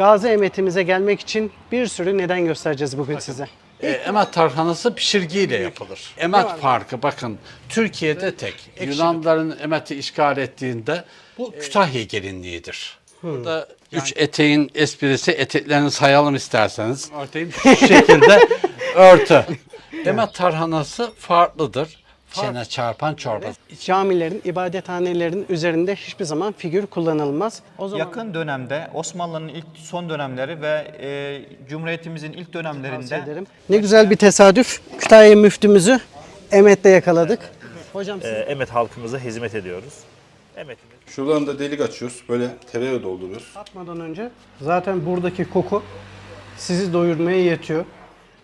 Gazi Emet'imize gelmek için bir sürü neden göstereceğiz bugün size. E, emet tarhanası pişirgiyle yapılır. Emet farkı bakın Türkiye'de tek. Yunanların emeti işgal ettiğinde bu Kütahya gelinliğidir. Burada üç eteğin esprisi eteklerini sayalım isterseniz. Örteyim şu şekilde örtü. Emet tarhanası farklıdır. Çene çarpan çorba. Camilerin, ibadethanelerin üzerinde hiçbir zaman figür kullanılmaz. O zaman Yakın dönemde Osmanlı'nın ilk son dönemleri ve e, Cumhuriyetimizin ilk dönemlerinde ederim. Ne güzel bir tesadüf. Kütahya müftümüzü Emet'te yakaladık. Hocam siz e, Emet halkımıza hizmet ediyoruz. Emet'imiz Şuradan da delik açıyoruz. Böyle tereyağı dolduruyoruz. atmadan önce zaten buradaki koku sizi doyurmaya yetiyor.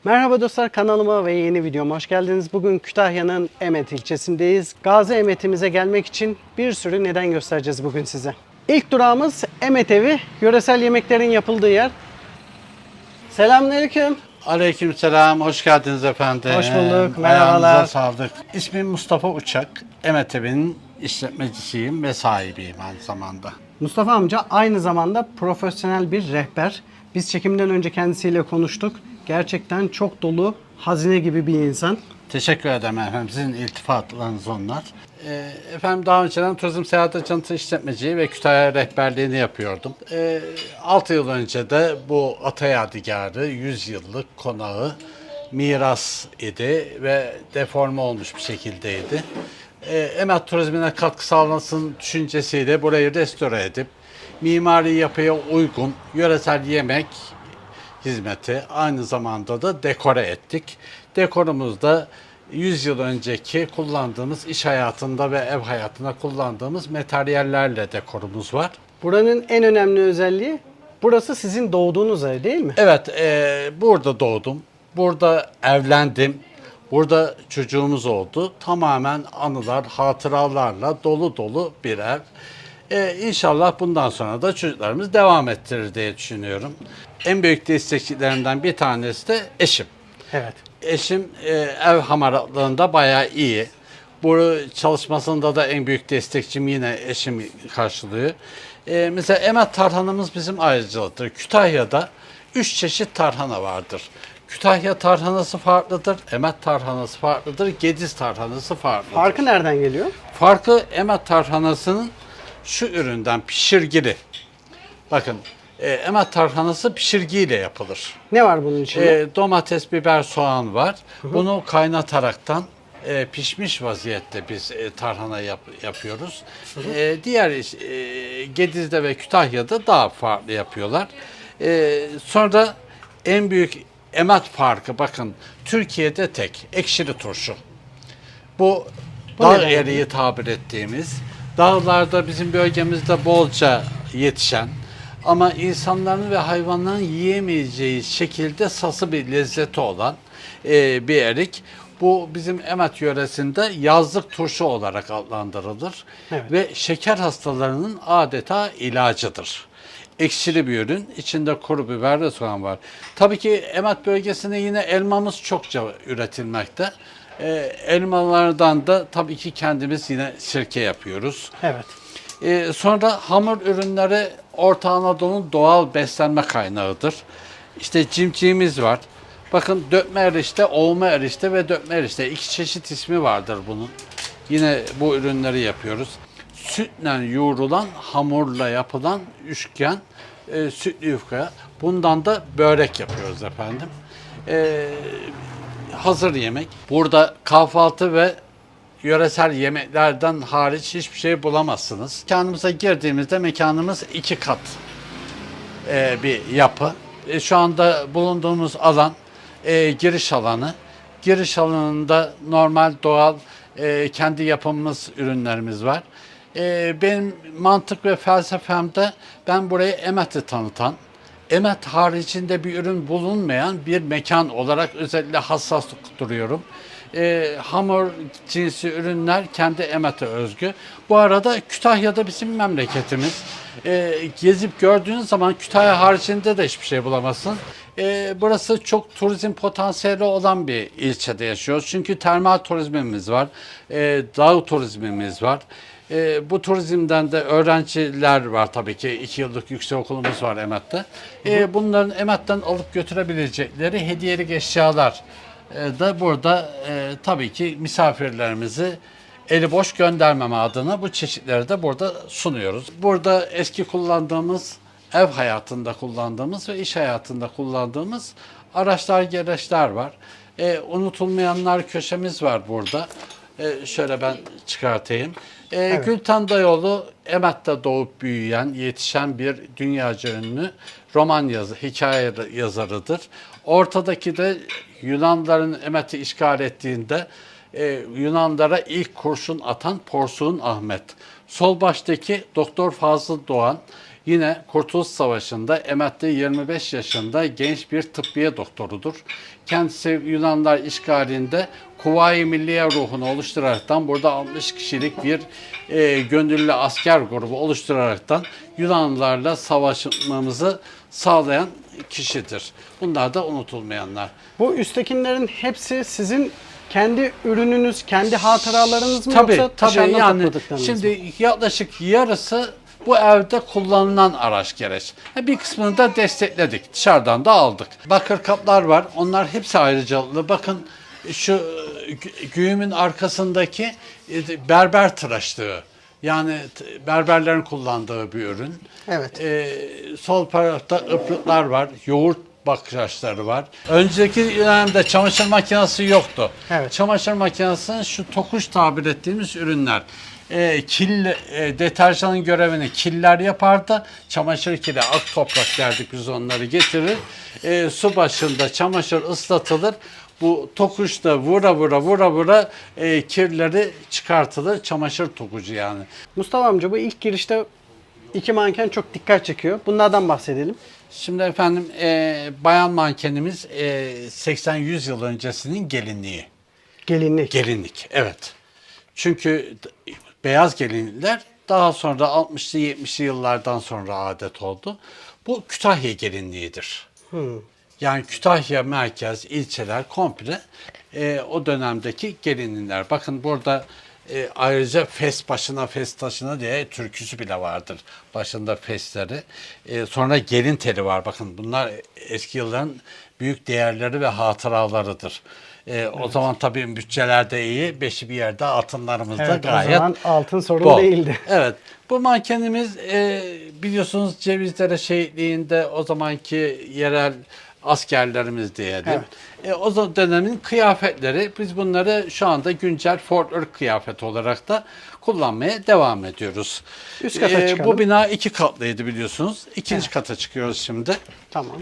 Merhaba dostlar kanalıma ve yeni videoma hoş geldiniz. Bugün Kütahya'nın Emet ilçesindeyiz. Gazi Emet'imize gelmek için bir sürü neden göstereceğiz bugün size. İlk durağımız Emet Evi, yöresel yemeklerin yapıldığı yer. Selamünaleyküm. Aleykümselam, hoş geldiniz efendim. Hoş bulduk, merhabalar. Ayağınıza sağlık. İsmim Mustafa Uçak. Emet Evi'nin işletmecisiyim ve sahibiyim aynı zamanda. Mustafa amca aynı zamanda profesyonel bir rehber. Biz çekimden önce kendisiyle konuştuk. Gerçekten çok dolu, hazine gibi bir insan. Teşekkür ederim efendim. Sizin iltifatlarınız onlar. Ee, efendim daha önceden turizm seyahat ajansı işletmeciliği ve Kütahya rehberliğini yapıyordum. Ee, 6 yıl önce de bu Ata Yadigarı 100 yıllık konağı miras idi ve deforme olmuş bir şekildeydi. Ee, Emet turizmine katkı sağlamasının düşüncesiyle burayı restore edip mimari yapıya uygun yöresel yemek, hizmeti aynı zamanda da dekore ettik. Dekorumuzda 100 yıl önceki kullandığımız iş hayatında ve ev hayatında kullandığımız materyallerle dekorumuz var. Buranın en önemli özelliği burası sizin doğduğunuz ev değil mi? Evet, e, burada doğdum. Burada evlendim. Burada çocuğumuz oldu. Tamamen anılar, hatıralarla dolu dolu bir ev. E, inşallah bundan sonra da çocuklarımız devam ettirir diye düşünüyorum. En büyük destekçilerimden bir tanesi de eşim. Evet. Eşim e, ev hamaratlığında bayağı iyi. Bu çalışmasında da en büyük destekçim yine eşim karşılıyor. E, mesela Emet tarhanamız bizim ayrıcalıktır. Kütahya'da üç çeşit tarhana vardır. Kütahya tarhanası farklıdır, Emet tarhanası farklıdır, Gediz tarhanası farklıdır. Farkı nereden geliyor? Farkı Emet tarhanasının şu üründen pişirgili. Bakın e, Emet tarhanası pişirgiyle yapılır. Ne var bunun içinde? E, domates, biber, soğan var. Bunu kaynataraktan e, pişmiş vaziyette biz e, tarhana yap- yapıyoruz. E, diğer e, Gediz'de ve Kütahya'da daha farklı yapıyorlar. E, sonra en büyük emat farkı bakın Türkiye'de tek ekşili turşu. Bu, Bu dağ eriği tabir ettiğimiz dağlarda bizim bölgemizde bolca yetişen ama insanların ve hayvanların yiyemeyeceği şekilde sası bir lezzeti olan e, bir erik. Bu bizim Emet yöresinde yazlık turşu olarak adlandırılır Evet. ve şeker hastalarının adeta ilacıdır. Ekşili bir ürün. içinde kuru biber ve soğan var. Tabii ki Emet bölgesinde yine elmamız çokça üretilmekte. Ee, elmalardan da tabii ki kendimiz yine sirke yapıyoruz. Evet. Ee, sonra hamur ürünleri Orta Anadolu'nun doğal beslenme kaynağıdır. İşte cimciğimiz var. Bakın dökme erişte, olma erişte ve dökme erişte. iki çeşit ismi vardır bunun. Yine bu ürünleri yapıyoruz. Sütle yoğrulan, hamurla yapılan üçgen e, sütlü yufka. Bundan da börek yapıyoruz efendim. Ee, hazır yemek. Burada kahvaltı ve yöresel yemeklerden hariç hiçbir şey bulamazsınız. Mekanımıza girdiğimizde mekanımız iki kat e, bir yapı. E, şu anda bulunduğumuz alan e, giriş alanı. Giriş alanında normal doğal e, kendi yapımımız ürünlerimiz var. E, benim mantık ve felsefemde ben burayı Emet'i tanıtan, Emet haricinde bir ürün bulunmayan bir mekan olarak özellikle hassas duruyorum. E, hamur cinsi ürünler kendi Emet'e özgü. Bu arada Kütahya'da bizim memleketimiz. E, gezip gördüğünüz zaman Kütahya haricinde de hiçbir şey bulamazsın. E, burası çok turizm potansiyeli olan bir ilçede yaşıyoruz. Çünkü termal turizmimiz var, e, dağ turizmimiz var. E, bu turizmden de öğrenciler var tabii ki. iki yıllık yüksek okulumuz var Emet'te. E, bunların Emet'ten alıp götürebilecekleri hediyelik eşyalar e, da burada e, tabii ki misafirlerimizi eli boş göndermeme adına bu çeşitleri de burada sunuyoruz. Burada eski kullandığımız, ev hayatında kullandığımız ve iş hayatında kullandığımız araçlar, gereçler var. E, unutulmayanlar köşemiz var burada. E, şöyle ben çıkartayım. E, Gülten Dayıoğlu Emet'te doğup büyüyen, yetişen bir dünyaca ünlü roman yazı, hikaye yazarıdır. Ortadaki de Yunanların Emet'i işgal ettiğinde e, Yunanlara ilk kurşun atan Porsuğun Ahmet. Sol baştaki Doktor Fazıl Doğan yine Kurtuluş Savaşı'nda Emet'te 25 yaşında genç bir tıbbiye doktorudur. Kendisi Yunanlar işgalinde Kuvayi Milliye ruhunu oluşturaraktan burada 60 kişilik bir e, gönüllü asker grubu oluşturaraktan Yunanlılarla savaşmamızı sağlayan kişidir. Bunlar da unutulmayanlar. Bu üsttekilerin hepsi sizin kendi ürününüz, kendi hatıralarınız mı Tabii yoksa tabii yani topladıklarınız mı? şimdi yaklaşık yarısı bu evde kullanılan araç gereç. Bir kısmını da destekledik. Dışarıdan da aldık. Bakır kaplar var. Onlar hepsi ayrıcalıklı. Bakın şu güğümün arkasındaki e, berber tıraşlığı. Yani berberlerin kullandığı bir ürün. Evet. Ee, sol tarafta ıplıklar var. Yoğurt bakışları var. Önceki dönemde çamaşır makinesi yoktu. Evet. Çamaşır makinesinin şu tokuş tabir ettiğimiz ürünler. E, kil, e, deterjanın görevini killer yapardı. Çamaşır kili, ak toprak derdik biz onları getirir. E, su başında çamaşır ıslatılır. Bu tokuşta vura vura vura vura e, kirleri çıkartılır. Çamaşır tokucu yani. Mustafa amca bu ilk girişte iki manken çok dikkat çekiyor. Bunlardan bahsedelim. Şimdi efendim e, bayan mankenimiz e, 80-100 yıl öncesinin gelinliği. Gelinlik. Gelinlik, evet. Çünkü beyaz gelinlikler daha sonra 60'lı 70'li yıllardan sonra adet oldu. Bu Kütahya gelinliğidir. Yani Kütahya merkez, ilçeler komple e, o dönemdeki gelinlikler. Bakın burada e, ayrıca fes başına fes taşına diye türküsü bile vardır. Başında fesleri. E, sonra gelin teli var. Bakın bunlar eski yılların büyük değerleri ve hatıralarıdır. E, O zaman tabii bütçeler de iyi. Beşi bir yerde altınlarımız da Evet, o gayet zaman altın sorun bol. değildi. Evet. Bu mankenimiz e, biliyorsunuz Cevizdere şehitliğinde o zamanki yerel askerlerimiz diyelim. Evet. E, o zaman dönemin kıyafetleri biz bunları şu anda güncel Fort Irk kıyafeti olarak da kullanmaya devam ediyoruz. E, Üst kata çıkalım. bu bina iki katlıydı biliyorsunuz. İkinci kata çıkıyoruz şimdi. Tamam.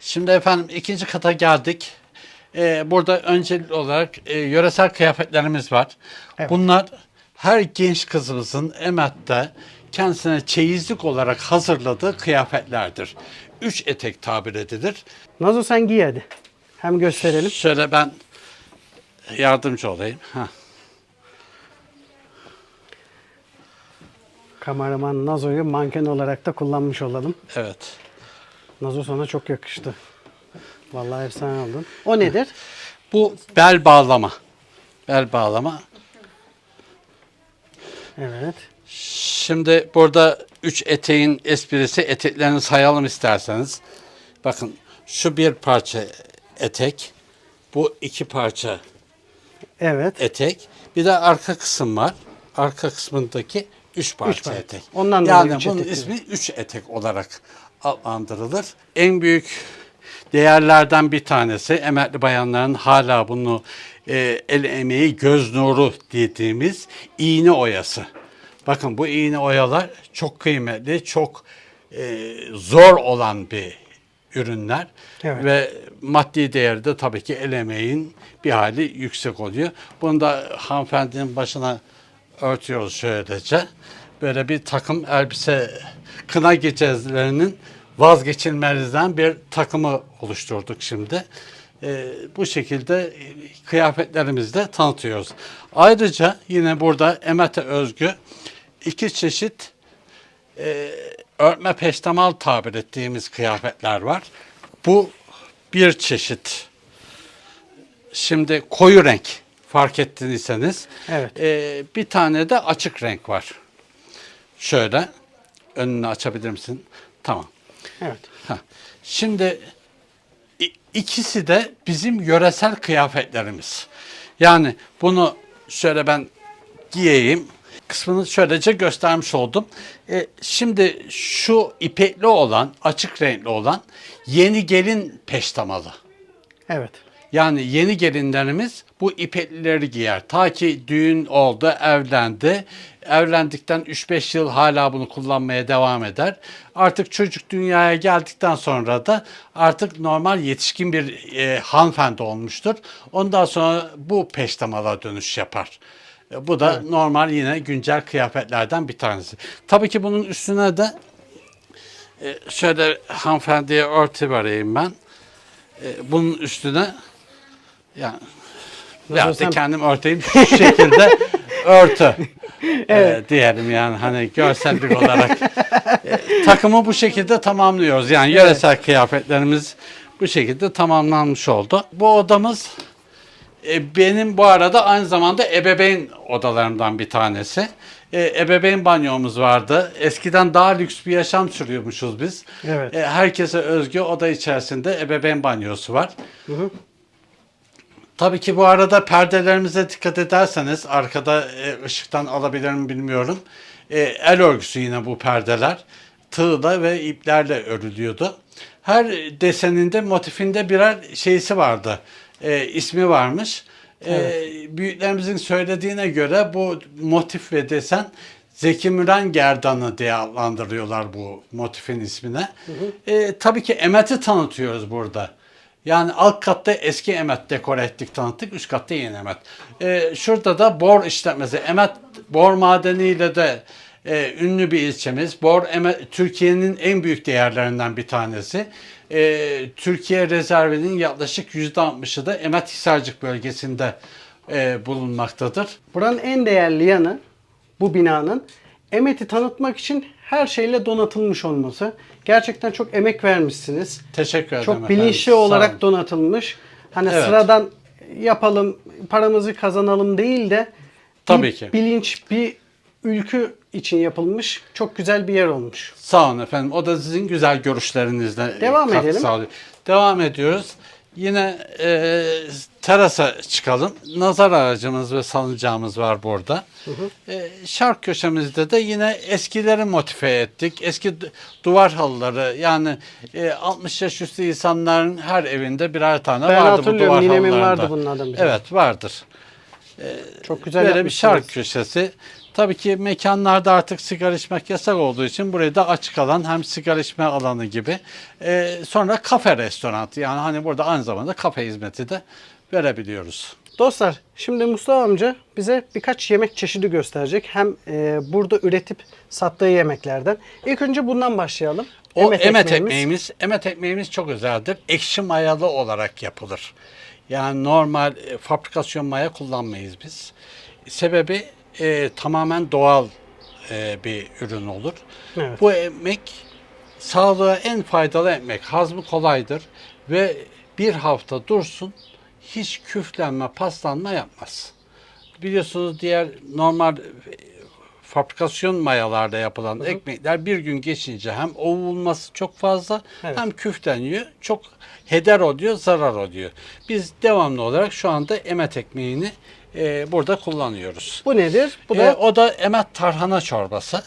Şimdi efendim ikinci kata geldik. Ee, burada öncelikli olarak e, yöresel kıyafetlerimiz var. Evet. Bunlar her genç kızımızın Emet'te kendisine çeyizlik olarak hazırladığı kıyafetlerdir. Üç etek tabir edilir. Nazo sen giy hadi. Hem gösterelim. Şöyle ben yardımcı olayım. Heh. Kameraman Nazo'yu manken olarak da kullanmış olalım. Evet. Nazo sana çok yakıştı. Vallahi efsane oldun. O nedir? Bu bel bağlama. Bel bağlama. Evet. Şimdi burada üç eteğin esprisi eteklerini sayalım isterseniz. Bakın şu bir parça etek, bu iki parça Evet. etek, bir de arka kısım var. Arka kısmındaki üç parça parça. etek. Ondan dolayı yani üç bunun etek ismi üç etek olarak adlandırılır. En büyük değerlerden bir tanesi emekli bayanların hala bunu e, el emeği göz nuru dediğimiz iğne oyası. Bakın bu iğne oyalar çok kıymetli, çok e, zor olan bir ürünler Evet. ve maddi değeri de tabii ki el emeğin bir hali yüksek oluyor. Bunu da hanımefendinin başına örtüyoruz şöylece. Böyle bir takım elbise kına gecelerinin vazgeçilmezden bir takımı oluşturduk şimdi. Ee, bu şekilde kıyafetlerimizi de tanıtıyoruz. Ayrıca yine burada Emet'e özgü iki çeşit e, örtme peştemal tabir ettiğimiz kıyafetler var. Bu bir çeşit. Şimdi koyu renk fark ettiyseniz. Evet. Ee, bir tane de açık renk var. Şöyle önünü açabilir misin? Tamam. Evet. Heh. Şimdi ikisi de bizim yöresel kıyafetlerimiz. Yani bunu şöyle ben giyeyim kısmını şöylece göstermiş oldum. E, şimdi şu ipekli olan, açık renkli olan yeni gelin peştemalı. Evet. Yani yeni gelinlerimiz bu ipeklileri giyer. Ta ki düğün oldu, evlendi. Evlendikten 3-5 yıl hala bunu kullanmaya devam eder. Artık çocuk dünyaya geldikten sonra da artık normal yetişkin bir e, hanımefendi olmuştur. Ondan sonra bu peştemala dönüş yapar. E, Bu da normal yine güncel kıyafetlerden bir tanesi. Tabii ki bunun üstüne de e, şöyle hanımefendiye örtü vereyim ben. E, bunun üstüne yani ya sen- kendim örteyim şu şekilde örtü e, diyelim yani hani görsellik olarak E, takımı bu şekilde tamamlıyoruz yani yöresel kıyafetlerimiz bu şekilde tamamlanmış oldu. Bu odamız e, benim bu arada aynı zamanda ebeveyn odalarımdan bir tanesi. E, ebeveyn banyomuz vardı. Eskiden daha lüks bir yaşam sürüyormuşuz biz. Evet. E, herkese özgü oda içerisinde ebeveyn banyosu var. Tabii ki bu arada perdelerimize dikkat ederseniz arkada e, ışıktan alabilir mi bilmiyorum. E, el örgüsü yine bu perdeler. Tığla ve iplerle örülüyordu. Her deseninde motifinde birer şeysi vardı. E, ismi varmış. E, büyüklerimizin söylediğine göre bu motif ve desen Zeki Müren Gerdanı diye adlandırıyorlar bu motifin ismine. E, tabii ki emeti tanıtıyoruz burada. Yani alt katta eski emet dekore ettik tanıttık, üst katta yeni emet. Ee, şurada da bor işletmesi. Emet bor madeniyle de e, ünlü bir ilçemiz. Bor emet, Türkiye'nin en büyük değerlerinden bir tanesi. Ee, Türkiye rezervinin yaklaşık %60'ı da Emet Hisarcık bölgesinde e, bulunmaktadır. Buranın en değerli yanı bu binanın Emet'i tanıtmak için her şeyle donatılmış olması. Gerçekten çok emek vermişsiniz. Teşekkür ederim Çok efendim. bilinçli olun. olarak donatılmış. Hani Evet. sıradan yapalım, paramızı kazanalım değil de Tabii bir ki. bilinç, bir ülkü için yapılmış çok güzel bir yer olmuş. Sağ olun efendim. O da sizin güzel görüşlerinizle Devam katkı edelim. sağlıyor. Devam ediyoruz. Yine e, terasa çıkalım. Nazar ağacımız ve salıncağımız var burada. E, şark köşemizde de yine eskileri motive ettik. Eski du- duvar halıları yani e, 60 yaş üstü insanların her evinde birer tane Ben vardı bu hatırlıyorum, duvar ninemin halılarında. vardı bunlardan bir tane. Evet vardır. Çok güzel Böyle bir yapmışsınız. şark köşesi. Tabii ki mekanlarda artık sigara içmek yasak olduğu için burayı da açık alan hem sigara içme alanı gibi. Ee, sonra kafe restoran yani hani burada aynı zamanda kafe hizmeti de verebiliyoruz. Dostlar şimdi Mustafa amca bize birkaç yemek çeşidi gösterecek. Hem e, burada üretip sattığı yemeklerden. İlk önce bundan başlayalım. O emet, ekmeğimiz. ekmeğimiz, emet ekmeğimiz çok özeldir. Ekşi mayalı olarak yapılır. Yani normal e, fabrikasyon maya kullanmayız biz. Sebebi e, tamamen doğal e, bir ürün olur. Evet. Bu ekmek sağlığa en faydalı ekmek. Hazmı kolaydır ve bir hafta dursun hiç küflenme, paslanma yapmaz. Biliyorsunuz diğer normal e, fabrikasyon mayalarda yapılan ekmekler bir gün geçince hem ovulması çok fazla Evet. hem küfleniyor. Çok heder oluyor, zarar oluyor. Biz devamlı olarak şu anda emet ekmeğini e, burada kullanıyoruz. Bu nedir? Bu Bu da o da emet tarhana çorbası.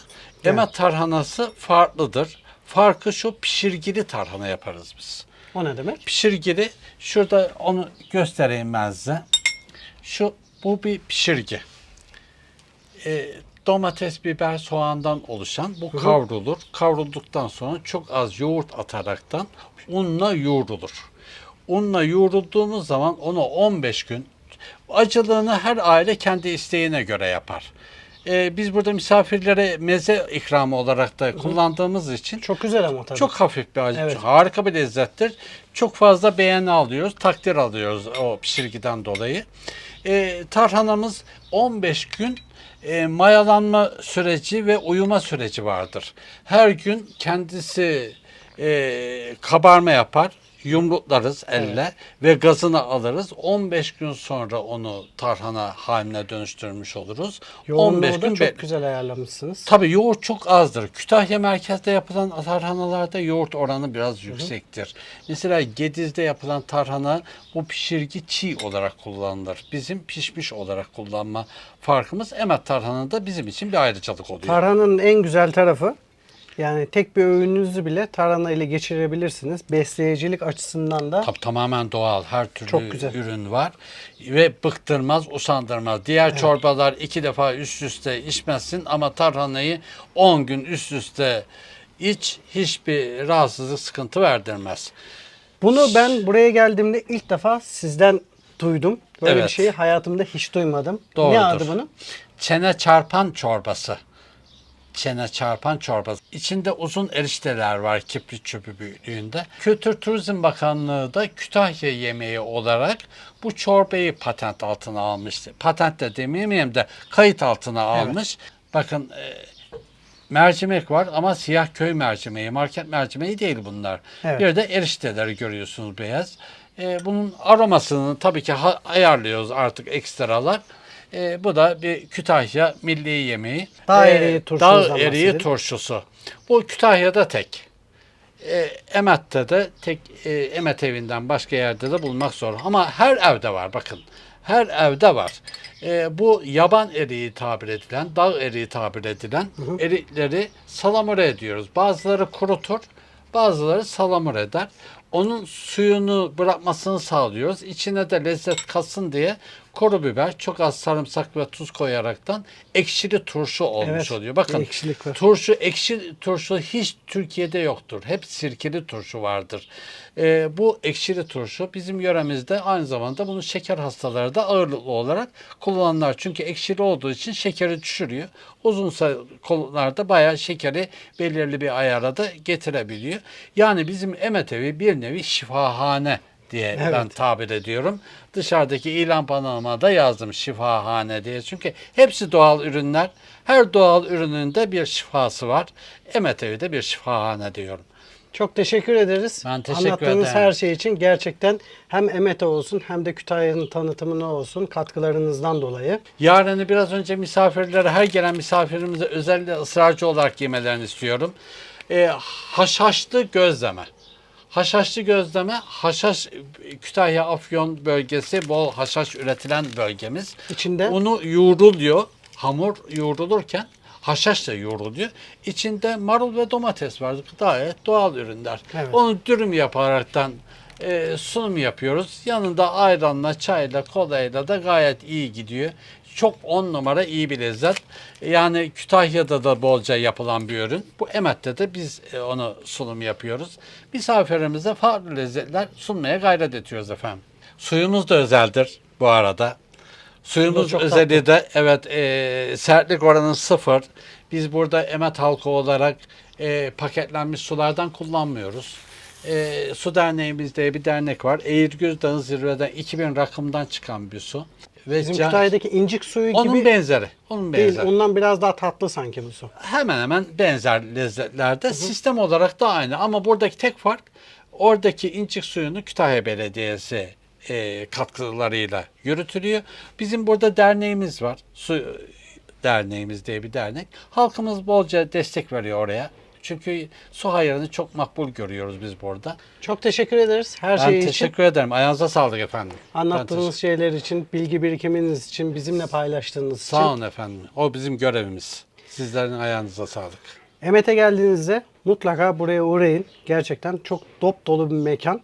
Emet tarhanası farklıdır. Farkı şu pişirgili tarhana yaparız biz. o ne demek? Pişirgili şurada onu göstereyim ben size. Şu bu bir pişirgi. E, domates, biber, soğandan oluşan bu kavrulur. Kavrulduktan sonra çok az yoğurt ataraktan unla yoğrulur. Unla yoğrulduğumuz zaman onu 15 gün acılığını her aile kendi isteğine göre yapar. E, biz burada misafirlere meze ikramı olarak da kullandığımız için Çok güzel ama tabii. çok hafif bir acı. Evet. Harika bir lezzettir. Çok fazla beğeni alıyoruz, takdir alıyoruz o pişirgiden dolayı. Ee, tarhanamız 15 gün e, mayalanma süreci ve uyuma süreci vardır. Her gün kendisi e, kabarma yapar, yumruklarız elle ve gazını alırız. 15 gün sonra onu tarhana haline dönüştürmüş oluruz. Yoğunluğu 15 da gün çok güzel ayarlamışsınız. Tabii yoğurt çok azdır. Kütahya merkezde yapılan tarhanalarda yoğurt oranı biraz yüksektir. Mesela Gediz'de yapılan tarhana bu pişirgi çiğ olarak kullanılır. Bizim pişmiş olarak kullanma farkımız Emet tarhanada bizim için bir ayrıcalık oluyor. Tarhananın en güzel tarafı yani tek bir öğününüzü bile tarhana ile geçirebilirsiniz. Besleyicilik açısından da Tabii tamamen doğal her türlü Çok güzel. ürün var ve bıktırmaz, usandırmaz. Diğer çorbalar iki defa üst üste içmezsin ama tarhanayı 10 gün üst üste iç hiçbir rahatsızlık, sıkıntı verdirmez. bunu ben buraya geldiğimde ilk defa sizden duydum. Böyle Evet. bir şeyi hayatımda hiç duymadım. Doğrudur. Ne adı bunun? Çene çarpan çorbası. Çene çarpan çorbası. İçinde uzun erişteler var kibrit çöpü büyüklüğünde. Kültür Turizm Bakanlığı da Kütahya yemeği olarak bu çorbayı patent altına almıştı. Patent de demeyeyim de kayıt altına almış. Bakın e, mercimek var ama siyah köy mercimeği, market mercimeği değil bunlar. Evet. Bir de erişteleri görüyorsunuz beyaz. E, bunun aromasını tabii ki ayarlıyoruz artık ekstralar. E, bu da bir Kütahya milli yemeği. Dağ E, eriği turşunuzdan Dağ eriği turşusu. Bu Kütahya'da tek. E, Emet'te de tek e, Emet evinden başka yerde de bulmak zor. Ama her evde var bakın. Her evde var. E, bu yaban eriği tabir edilen, dağ eriği tabir edilen erikleri salamura ediyoruz. Bazıları kurutur, bazıları salamur eder. Onun suyunu bırakmasını sağlıyoruz. İçine de lezzet katsın diye kuru biber, çok az sarımsak ve tuz koyaraktan ekşili turşu olmuş Evet, oluyor. Bakın bir ekşilik var. turşu, ekşi turşu hiç Türkiye'de yoktur. Hep sirkeli turşu vardır. Ee, bu ekşili turşu bizim yöremizde aynı zamanda bunu şeker hastaları da ağırlıklı olarak kullanırlar. Çünkü ekşili olduğu için şekeri düşürüyor. Uzun konularda bayağı şekeri belirli bir ayara da getirebiliyor. Yani bizim Emet Evi bir nevi şifahane diye ben Evet. tabir ediyorum. Dışarıdaki ilan panolarıma da yazdım şifahane diye. Çünkü hepsi doğal ürünler. Her doğal ürünün de bir şifası var. Emet Evi de bir şifahane diyorum. Çok teşekkür ederiz. Ben teşekkür Anlattığınız ederim. her şey için gerçekten hem Emete olsun hem de Kütahya'nın tanıtımına olsun katkılarınızdan dolayı. Yarını biraz önce misafirlere, her gelen misafirimize özellikle ısrarcı olarak yemelerini istiyorum. Ee, haşhaşlı gözleme. Haşhaşlı gözleme, haşhaş Kütahya Afyon bölgesi bol haşhaş üretilen bölgemiz. İçinde? Unu yoğruluyor. Hamur yoğrulurken haşhaş da yoğruluyor. İçinde marul ve domates var. Gayet doğal ürünler. Evet. Onu dürüm yaparaktan e, sunum yapıyoruz. Yanında ayranla, çayla, kolayla da gayet iyi gidiyor. Çok on numara iyi bir lezzet. Yani Kütahya'da da bolca yapılan bir ürün. Bu Emet'te de biz e, onu sunum yapıyoruz. Misafirimize farklı lezzetler sunmaya gayret ediyoruz efendim. Suyumuz da özeldir bu arada. Suyumuz özelliği de evet e, sertlik oranı sıfır. Biz burada Emet halkı olarak e, paketlenmiş sulardan kullanmıyoruz. E, su derneğimiz diye bir dernek var. Eğirgöz Dağı zirveden 2000 rakımdan çıkan bir su. Ve Bizim can- Kütahya'daki incik suyu onun gibi benzeri. Onun değil. benzeri. Ondan biraz daha tatlı sanki bu su. Hemen hemen benzer lezzetlerde. Sistem olarak da aynı ama buradaki tek fark oradaki incik suyunu Kütahya Belediyesi e, katkılarıyla yürütülüyor. Bizim burada derneğimiz var. Su Derneğimiz diye bir dernek. Halkımız bolca destek veriyor oraya. Çünkü su hayrını çok makbul görüyoruz biz burada. Çok teşekkür ederiz her Ben şey için. teşekkür ederim. Ayağınıza sağlık efendim. Ben Anlattığınız şeyler için, bilgi birikiminiz için, bizimle paylaştığınız için. Sağ olun efendim. O bizim görevimiz. Sizlerin ayağınıza sağlık. Emet'e geldiğinizde mutlaka buraya uğrayın. Gerçekten çok dop dolu bir mekan.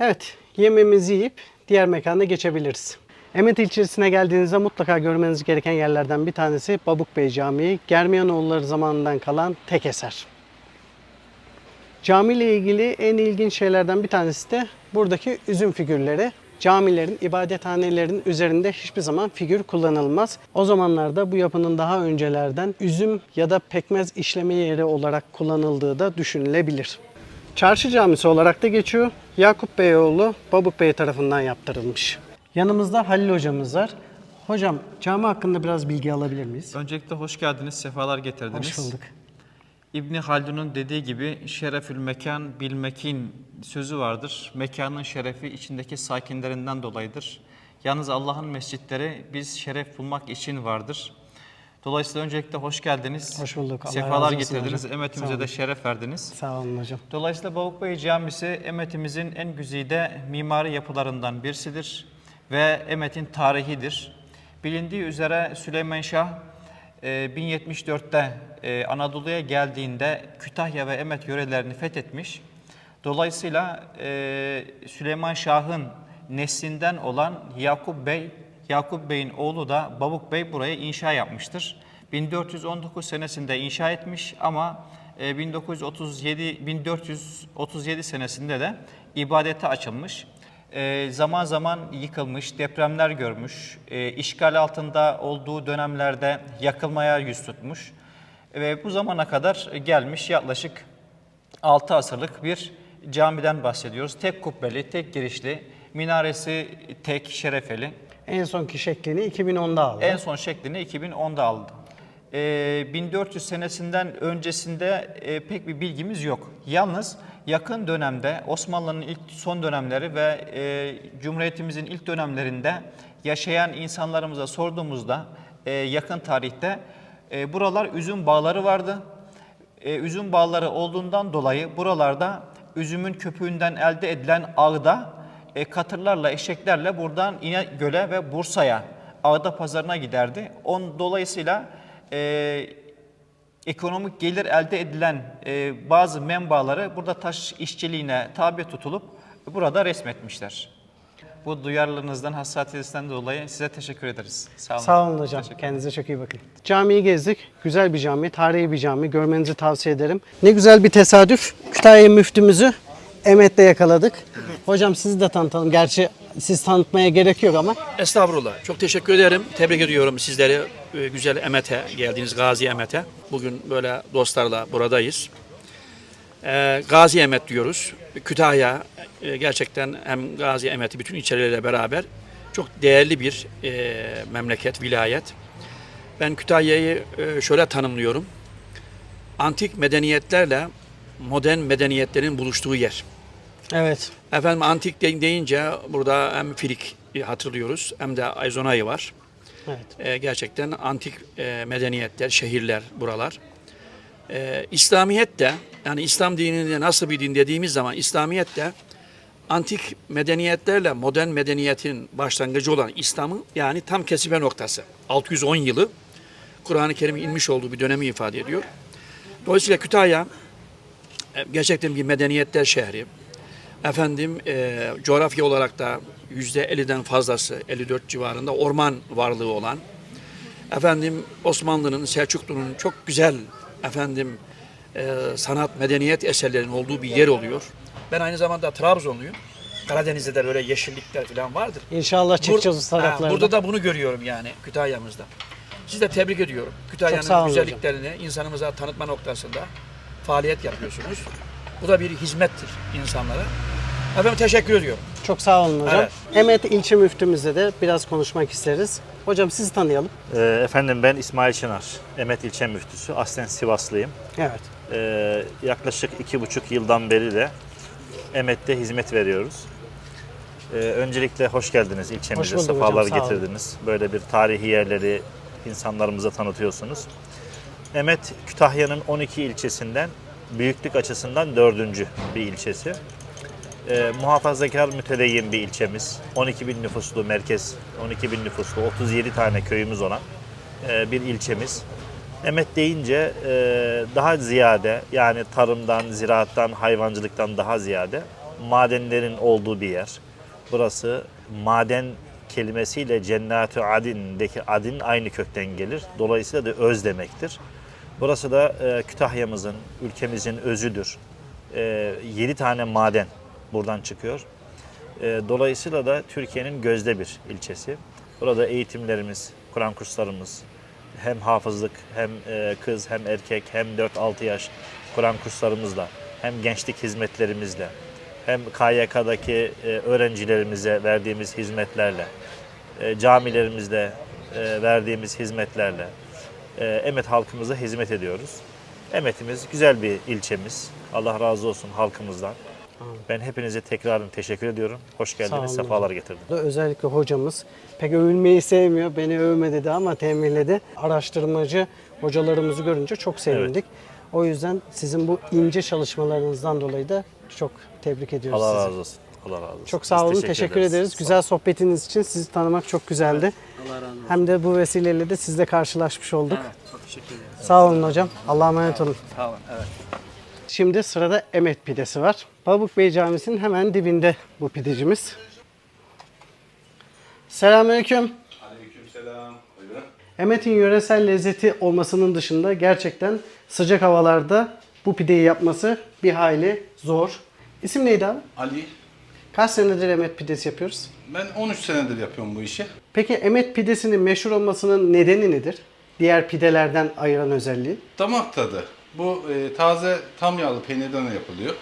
Evet, yemeğimizi yiyip diğer mekana geçebiliriz. Emet ilçesine geldiğinizde mutlaka görmeniz gereken yerlerden bir tanesi Babuk Bey Camii. Germiyanoğulları zamanından kalan tek eser. Cami ile ilgili en ilginç şeylerden bir tanesi de buradaki üzüm figürleri. Camilerin, ibadethanelerin üzerinde hiçbir zaman figür kullanılmaz. O zamanlarda bu yapının daha öncelerden üzüm ya da pekmez işleme yeri olarak kullanıldığı da düşünülebilir. Çarşı camisi olarak da geçiyor. Yakup Beyoğlu Babuk Bey tarafından yaptırılmış. Yanımızda Halil hocamız var. Hocam cami hakkında biraz bilgi alabilir miyiz? Öncelikle hoş geldiniz, sefalar getirdiniz. Hoş bulduk. İbni Haldun'un dediği gibi şerefül mekan bil mekin sözü vardır. Mekanın şerefi içindeki sakinlerinden dolayıdır. Yalnız Allah'ın mescitleri biz şeref bulmak için vardır. Dolayısıyla öncelikle hoş geldiniz. Hoş bulduk. Allah Sefalar getirdiniz. hocam. Emetimize de şeref verdiniz. Sağ olun hocam. Dolayısıyla Bavukbey Camisi Emet'imizin en güzide mimari yapılarından birisidir ve Emet'in tarihidir. Bilindiği üzere Süleyman Şah e, 1074'te e, Anadolu'ya geldiğinde Kütahya ve Emet yörelerini fethetmiş. Dolayısıyla e, Süleyman Şah'ın neslinden olan Yakup Bey, Yakup Bey'in oğlu da Babuk Bey buraya inşa yapmıştır. 1419 senesinde inşa etmiş ama e, 1937 1437 senesinde de ibadete açılmış. E, zaman zaman yıkılmış, depremler görmüş, e, işgal altında olduğu dönemlerde yakılmaya yüz tutmuş ve bu zamana kadar gelmiş yaklaşık 6 asırlık bir camiden bahsediyoruz. Tek kubbeli, tek girişli, minaresi tek, şerefeli. En sonki şeklini 2010'da aldı. En son şeklini 2010'da aldı. Ee, 1400 senesinden öncesinde e, pek bir bilgimiz yok. Yalnız yakın dönemde Osmanlı'nın ilk son dönemleri ve e, Cumhuriyetimizin ilk dönemlerinde yaşayan insanlarımıza sorduğumuzda e, yakın tarihte e, buralar üzüm bağları vardı. E, üzüm bağları olduğundan dolayı buralarda üzümün köpüğünden elde edilen ağda e, katırlarla, eşeklerle buradan İnegöl'e ve Bursa'ya ağda pazarına giderdi. On dolayısıyla e, ekonomik gelir elde edilen e, bazı menbaaları burada taş işçiliğine tabi tutulup burada resmetmişler. Bu duyarlılığınızdan, hassasiyetinizden dolayı size teşekkür ederiz. Sağ olun. Sağ olun hocam. Kendinize çok iyi bakın. Camiyi gezdik. Güzel bir cami, tarihi bir cami. Görmenizi tavsiye ederim. Ne güzel bir tesadüf. Kütahya müftümüzü Emet'te yakaladık. Hocam sizi de tanıtalım. Gerçi siz tanıtmaya gerek yok ama. Estağfurullah. Çok teşekkür ederim. Tebrik ediyorum sizleri. E, Güzel Emet'e geldiniz, Gazi Emet'e. Bugün böyle dostlarla buradayız. Ee, Gazi Emet diyoruz. Kütahya e, gerçekten hem Gazi Emet'i bütün ilçeleriyle beraber çok değerli bir e, memleket, vilayet. Ben Kütahya'yı e, şöyle tanımlıyorum. Antik medeniyetlerle modern medeniyetlerin buluştuğu yer. Evet. Efendim antik de- deyince burada hem Filik hatırlıyoruz hem de Ayzonay var. Evet. Ee, gerçekten antik e, medeniyetler, şehirler buralar. Ee, İslamiyet de yani İslam dininde nasıl bir din dediğimiz zaman İslamiyet de antik medeniyetlerle modern medeniyetin başlangıcı olan İslam'ın yani tam kesife noktası. 610 yılı Kur'an-ı Kerim'in inmiş olduğu bir dönemi ifade ediyor. Dolayısıyla Kütahya e, gerçekten bir medeniyetler şehri. Efendim e, coğrafya olarak da 50'den fazlası 54 civarında orman varlığı olan efendim Osmanlı'nın Selçuklu'nun çok güzel efendim e, sanat medeniyet eserlerinin olduğu bir yer oluyor. Ben aynı zamanda Trabzonluyum. Karadeniz'de de böyle yeşillikler falan vardır. İnşallah çıkacağız Bur- taraflarda. Burada da bunu görüyorum yani Kütahya'mızda. Sizi de tebrik ediyorum. Kütahya'nın güzelliklerini insanımıza tanıtma noktasında faaliyet yapıyorsunuz. Bu da bir hizmettir insanlara. Efendim teşekkür ediyorum. Çok sağ olun hocam. Evet. Emet ilçe müftümüzle de biraz konuşmak isteriz. Hocam sizi tanıyalım. Ee, efendim ben İsmail Çınar, Emet İlçe Müftüsü. Aslen Sivaslıyım. Evet. Ee, yaklaşık iki buçuk yıldan beri de Emet'te hizmet veriyoruz. Ee, öncelikle hoş geldiniz ilçemize, Hoş sefalar hocam, getirdiniz. Böyle bir tarihi yerleri insanlarımıza tanıtıyorsunuz. Emet, Kütahya'nın 12 ilçesinden büyüklük açısından dördüncü bir ilçesi. Ee, muhafazakar mütedeyyin bir ilçemiz. 12 bin nüfuslu merkez, 12 bin nüfuslu 37 tane köyümüz olan e, bir ilçemiz. Emet deyince e, daha ziyade yani tarımdan, ziraattan, hayvancılıktan daha ziyade madenlerin olduğu bir yer. Burası maden kelimesiyle Cennet-ü Adin'deki adin aynı kökten gelir. Dolayısıyla da öz demektir. Burası da e, Kütahya'mızın, ülkemizin özüdür. E, 7 tane maden buradan çıkıyor. E, dolayısıyla da Türkiye'nin gözde bir ilçesi. Burada eğitimlerimiz, Kur'an kurslarımız, hem hafızlık hem e, kız hem erkek hem 4-6 yaş Kur'an kurslarımızla hem gençlik hizmetlerimizle hem KYK'daki e, öğrencilerimize verdiğimiz hizmetlerle e, camilerimizde verdiğimiz hizmetlerle Emet halkımıza hizmet ediyoruz. Emetimiz güzel bir ilçemiz. Allah razı olsun halkımızdan. Ben hepinize tekrarın teşekkür ediyorum. Hoş geldiniz, olun sefalar getirdiniz. Özellikle hocamız pek övülmeyi sevmiyor. Beni övme dedi ama tembihledi. Araştırmacı hocalarımızı görünce çok sevindik. O yüzden sizin bu ince çalışmalarınızdan dolayı da çok tebrik ediyoruz Allah sizi. razı olsun. Allah razı olsun. Çok sağ Biz olun, teşekkür, ederiz. Güzel sohbetiniz için sizi tanımak çok güzeldi. Hem de bu vesileyle de sizle karşılaşmış olduk. Çok teşekkür ederim. Sağ olun hocam. Allah'a emanet olun. Sağ olun. Evet. Şimdi sırada Emet pidesi var. Babuk Bey Camisi'nin hemen dibinde bu pidecimiz. Selamünaleyküm. Aleykümselam. Buyurun. Emet'in yöresel lezzeti olmasının dışında gerçekten sıcak havalarda bu pideyi yapması bir hayli zor. İsim neydi abi? Ali. Kaç senedir Emet pidesi yapıyoruz? Ben 13 senedir yapıyorum bu işi. Peki Emet pidesinin meşhur olmasının nedeni nedir? Diğer pidelerden ayıran özelliği. Damak tadı. Bu e, taze tam yağlı peynirden yapılıyor.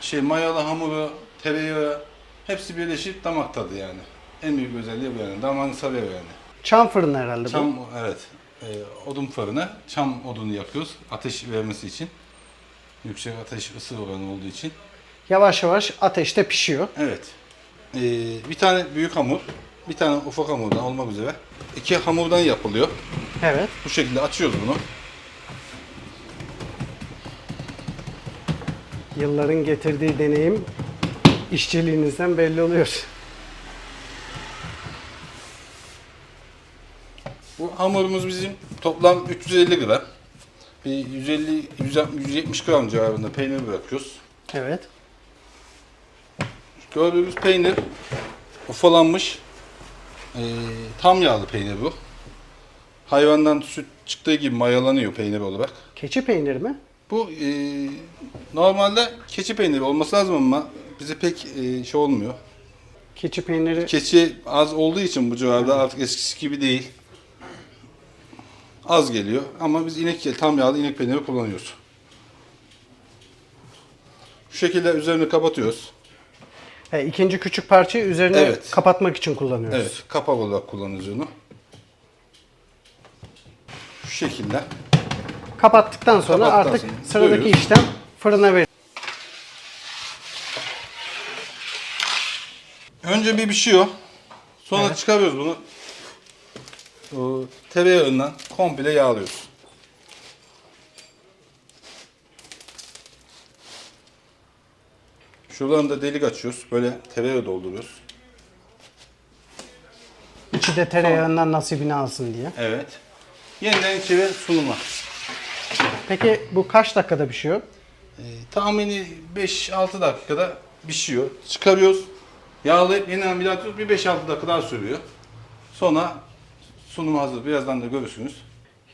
Şey mayalı hamuru, tereyağı hepsi birleşip damak tadı yani. En büyük özelliği bu yani. Damağını sarıyor yani. Çam fırını herhalde bu. Çam evet. E, odun fırını çam odunu yapıyoruz ateş vermesi için. Yüksek ateş ısı oranı olduğu için. Yavaş yavaş ateşte pişiyor. Evet. E, bir tane büyük hamur, bir tane ufak hamurdan olmak üzere. iki hamurdan yapılıyor. Evet. Bu şekilde açıyoruz bunu. Yılların getirdiği deneyim işçiliğinizden belli oluyor. Bu hamurumuz bizim toplam 350 gram. Bir 150 170 gram civarında peynir bırakıyoruz. Evet. Gördüğünüz peynir ufalanmış eee, tam yağlı peynir bu. Hayvandan süt çıktığı gibi mayalanıyor peynir olarak. Keçi peyniri mi? Bu eee, normalde keçi peyniri olması lazım ama bize pek eee, şey olmuyor. Keçi peyniri Keçi az olduğu için bu civarda artık eskisi gibi değil. Az geliyor ama biz inek tam yağlı inek peyniri kullanıyoruz. Şu şekilde üzerini kapatıyoruz. He, ikinci küçük parçayı üzerine Evet. kapatmak için kullanıyoruz. Evet, kapak olarak kullanıyoruz onu. Şu şekilde. Kapattıktan sonra Kapattıktan artık sonra sıradaki koyuyoruz. işlem fırına ver. Önce bir pişiyor. Sonra çıkarıyoruz bunu. O tereyağından komple yağlıyoruz. Şuralarını da delik açıyoruz. Böyle tereyağı dolduruyoruz. İçi de tereyağından nasibini alsın diye. Evet. Yeniden içeri sunuma. Peki bu kaç dakikada pişiyor? Ee, tahmini 5-6 dakikada pişiyor. Çıkarıyoruz. Yağlayıp bir daha atıyoruz. Bir 5-6 dakika daha sürüyor. Sonra sunum hazır. Birazdan da görürsünüz.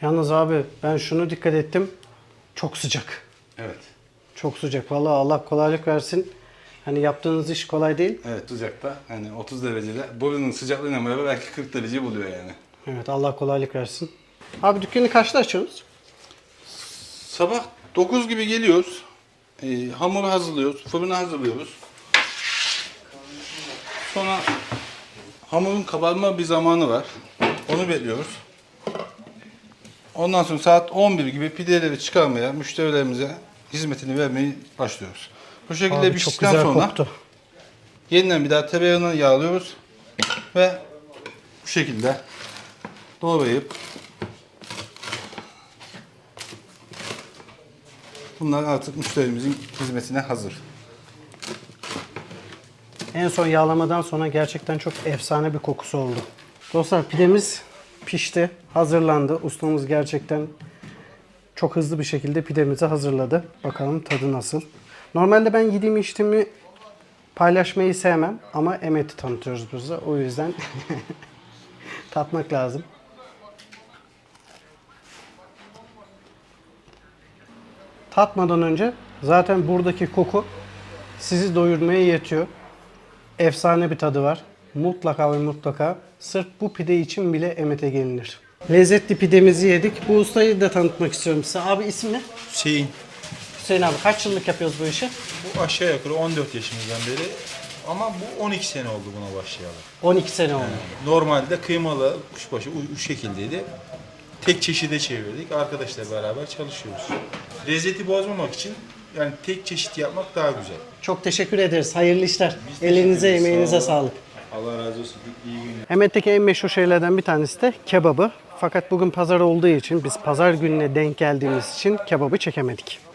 Yalnız abi ben şunu dikkat ettim. Çok sıcak. Evet. Çok sıcak. Vallahi Allah kolaylık versin. Hani yaptığınız iş kolay değil. Evet sıcakta hani 30 derecede buranın sıcaklığıyla beraber belki 40 derece buluyor yani. Evet Allah kolaylık versin. Abi dükkanı kaçta açıyorsunuz? Sabah 9 gibi geliyoruz. Ee, hamuru hazırlıyoruz, fırını hazırlıyoruz. Sonra hamurun kabarma bir zamanı var. Onu bekliyoruz. Ondan sonra saat 11 gibi pideleri çıkarmaya, müşterilerimize hizmetini vermeyi başlıyoruz. Bu şekilde Abi piştikten sonra koktu. yeniden bir daha tereyağını yağlıyoruz ve bu şekilde doğrayıp bunlar artık müşterimizin hizmetine hazır. En son yağlamadan sonra gerçekten çok efsane bir kokusu oldu. Dostlar pidemiz pişti, hazırlandı. Ustamız gerçekten çok hızlı bir şekilde pidemizi hazırladı. Bakalım tadı nasıl. Normalde ben yediğim içtiğimi paylaşmayı sevmem ama Emet'i tanıtıyoruz burada. O yüzden tatmak lazım. Tatmadan önce zaten buradaki koku sizi doyurmaya yetiyor. Efsane bir tadı var. Mutlaka ve mutlaka sırf bu pide için bile Emet'e gelinir. Lezzetli pidemizi yedik. Bu ustayı da tanıtmak istiyorum size. Abi isim ne? Hüseyin, Hüseyin abi kaç yıllık yapıyoruz bu işi? bu aşağı yukarı 14 yaşımızdan beri ama bu 12 sene oldu buna başlayalı. 12 sene oldu. Normalde kıymalı kuşbaşı bu, bu şekildeydi. Tek çeşide çevirdik. Arkadaşlar beraber çalışıyoruz. Lezzeti bozmamak için yani tek çeşit yapmak daha güzel. Çok teşekkür ederiz. Hayırlı işler. Elinize, ederiz. emeğinize Sağ olun. sağlık. Allah razı olsun. İyi günler. Emet'teki en meşhur şeylerden bir tanesi de kebabı. Fakat bugün pazar olduğu için biz pazar gününe denk geldiğimiz için kebabı çekemedik.